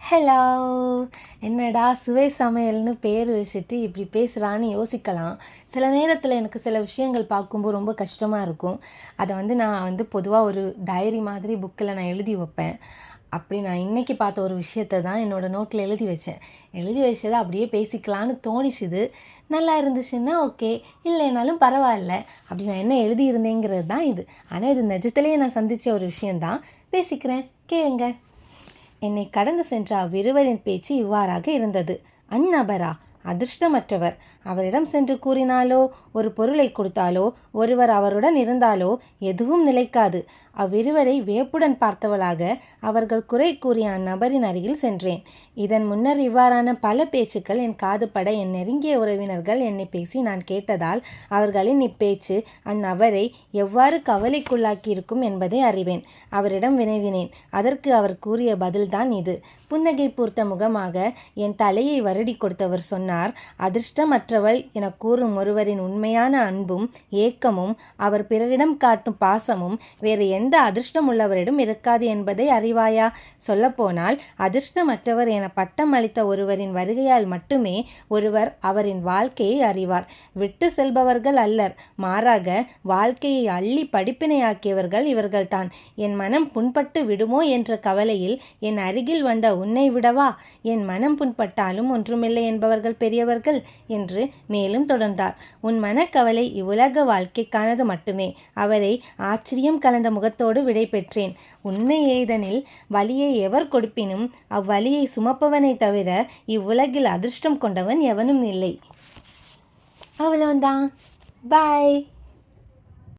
Hello என்னடா சுவை சமையல்னு பேர் வச்சுட்டு இப்படி பேசுகிறான்னு யோசிக்கலாம். சில நேரத்தில் எனக்கு சில விஷயங்கள் பார்க்கும்போது ரொம்ப கஷ்டமாக இருக்கும். அதை வந்து நான் வந்து பொதுவாக ஒரு டைரி மாதிரி புக்கில் நான் எழுதி வைப்பேன். அப்படி நான் இன்றைக்கி பார்த்த ஒரு விஷயத்தை தான் என்னோடய நோட்டில் எழுதி வச்சேன். எழுதி வச்சதை அப்படியே பேசிக்கலான்னு தோணிச்சுது. நல்லா இருந்துச்சுன்னா ஓகே இல்லைனாலும் பரவாயில்ல. அப்படி நான் என்ன எழுதியிருந்தேங்கிறது தான் இது. ஆனால் இது நிஜத்திலேயே நான் சந்தித்த ஒரு விஷயந்தான் பேசிக்கிறேன். கேளுங்க. என்னை கடந்து சென்ற அவ்விருவரின் பேச்சு இவ்வாறாக இருந்தது. அந்நபரா அதிர்ஷ்டமற்றவர். அவரிடம் சென்று கூறினாலோ ஒரு பொருளை கொடுத்தாலோ ஒருவர் அவருடன் இருந்தாலோ எதுவும் நிலைக்காது. அவ்விருவரை வியப்புடன் பார்த்தவளாக அவர்கள் குறை கூறிய அந்நபரின் அருகில் சென்றேன். இதன் முன்னர் இவ்வாறான பல பேச்சுக்கள் என் காதுபட என் நெருங்கிய உறவினர்கள் என்னை பேசி நான் கேட்டதால் அவர்களின் இப்பேச்சு அந்நபரை எவ்வாறு கவலைக்குள்ளாக்கியிருக்கும் என்பதை அறிவேன். அவரிடம் வினைவினேன். அதற்கு அவர் கூறிய பதில்தான் இது. புன்னகை பூர்த்த முகமாக என் தலையை வருடி கொடுத்தவர் சொன்னார். அதிர்ஷ்டமற்றவள் என கூறும் ஒருவரின் உண்மையான அன்பும் ஏக்கமும் அவர் பிறரிடம் காட்டும் பாசமும் வேறு எந்த அதிர்ஷ்டம் உள்ளவரிடம் இருக்காது என்பதை அறிவாயா? சொல்லப்போனால் அதிர்ஷ்டமற்றவர் என பட்டம் அளித்த ஒருவரின் வருகையால் மட்டுமே ஒருவர் அவரின் வாழ்க்கையை அறிவார். விட்டு செல்பவர்கள் அல்லர். மாறாக வாழ்க்கையை அள்ளி படிப்பினையாக்கியவர்கள் இவர்கள்தான். என் மனம் புண்பட்டு விடுமோ என்ற கவலையில் என் அருகில் வந்த உன்னை விடவா? என் மனம் புண்பட்டாலும் ஒன்றுமில்லை என்பவர்கள் பெரியவர்கள் என்று மேலும் தொடர்ந்தார். உன் மனக்கவலை இவ்வுலக வாழ்க்கைக்கானது மட்டுமே. அவரை ஆச்சரியம் கலந்த முகத்தோடு விடை பெற்றேன். உண்மை ஏதனில் வலியை எவர் கொடுப்பினும் அவ்வலியை சுமப்பவனை தவிர இவ்வுலகில் அதிர்ஷ்டம் கொண்டவன் எவனும் இல்லை. அவ்வளோதான் பாய்